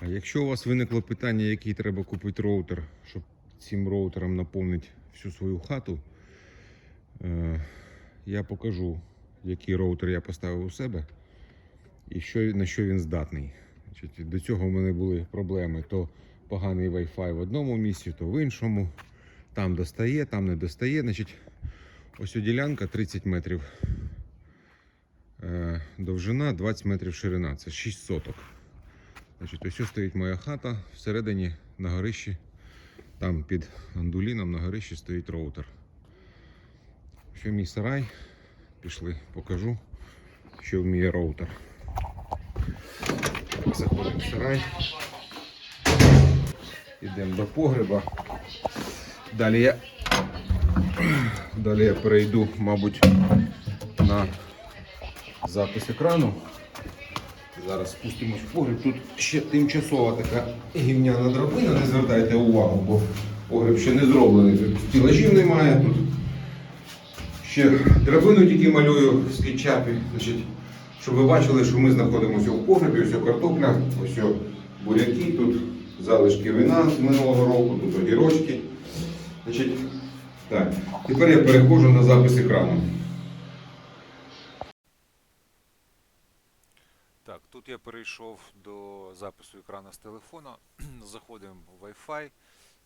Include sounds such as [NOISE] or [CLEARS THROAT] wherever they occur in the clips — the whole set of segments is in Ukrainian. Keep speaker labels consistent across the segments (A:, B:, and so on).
A: А якщо у вас виникло питання, який треба купити роутер, щоб цим роутером наповнити всю свою хату, е, я покажу, який роутер я поставив у себе і що, на що він здатний. До цього в мене були проблеми: то поганий Wi-Fi в одному місці, то в іншому. Там достає, там не достає. Значить, ось у ділянка 30 метрів. Е, довжина 20 метрів ширина. Це 6 соток. Значить, ось стоїть моя хата, всередині на горищі, там під андуліном на горищі стоїть роутер. Що мій сарай? Пішли, покажу, що вміє роутер. Заходимо в сарай. Йдемо до погреба. Далі я, далі я перейду, мабуть, на запис екрану. Зараз спустимось в погріб. Тут ще тимчасова така гівняна драбина, не звертайте увагу, бо погріб ще не зроблений. Тут стілажів немає. Тут ще драбину тільки малюю в скетчапі. Значить, щоб ви бачили, що ми знаходимося в погребі, ось картопля, ось буряки, тут залишки вина з минулого року, тут огірочки. Значить, так. Тепер я переходжу на запис екрану.
B: Так, тут я перейшов до запису екрану з телефона, [CLEARS THROAT] заходимо в Wi-Fi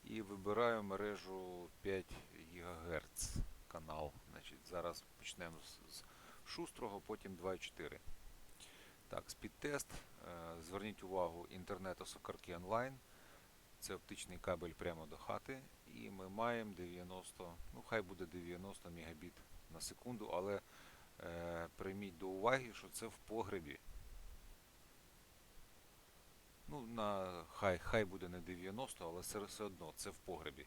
B: і вибираю мережу 5 ГГц канал. Значить, зараз почнемо з, з шустрого, потім 2.4. Так, спідтест. Е, Зверніть увагу, інтернет Осокарки онлайн. Це оптичний кабель прямо до хати. І ми маємо 90, ну хай буде 90 мегабіт на секунду, але е, прийміть до уваги, що це в погребі. Ну, на хай, хай буде не 90, але все, все одно це в погребі.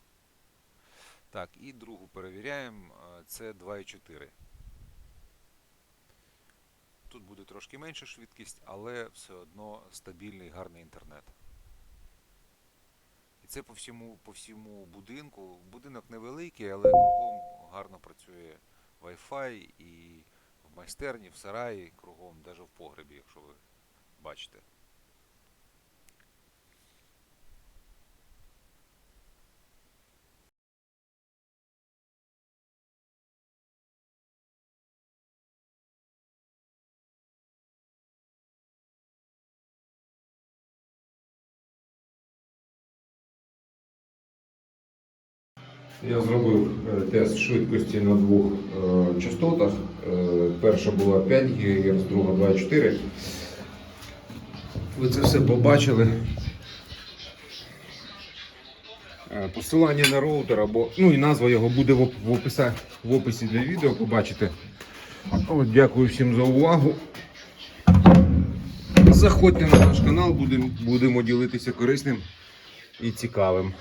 B: Так, і другу перевіряємо. Це 2,4. Тут буде трошки менша швидкість, але все одно стабільний гарний інтернет. І це по всьому, по всьому будинку. Будинок невеликий, але кругом гарно працює Wi-Fi і в майстерні, в сараї, кругом, навіть в погребі, якщо ви бачите.
A: Я зробив е, тест швидкості на двох е, частотах. Е, Перша була 5 ГГц, друга 2,4. Ви це все побачили. Посилання на роутер або ну і назва його буде в описі, в описі для відео. Побачите. От, дякую всім за увагу. Заходьте на наш канал, будемо, будемо ділитися корисним і цікавим.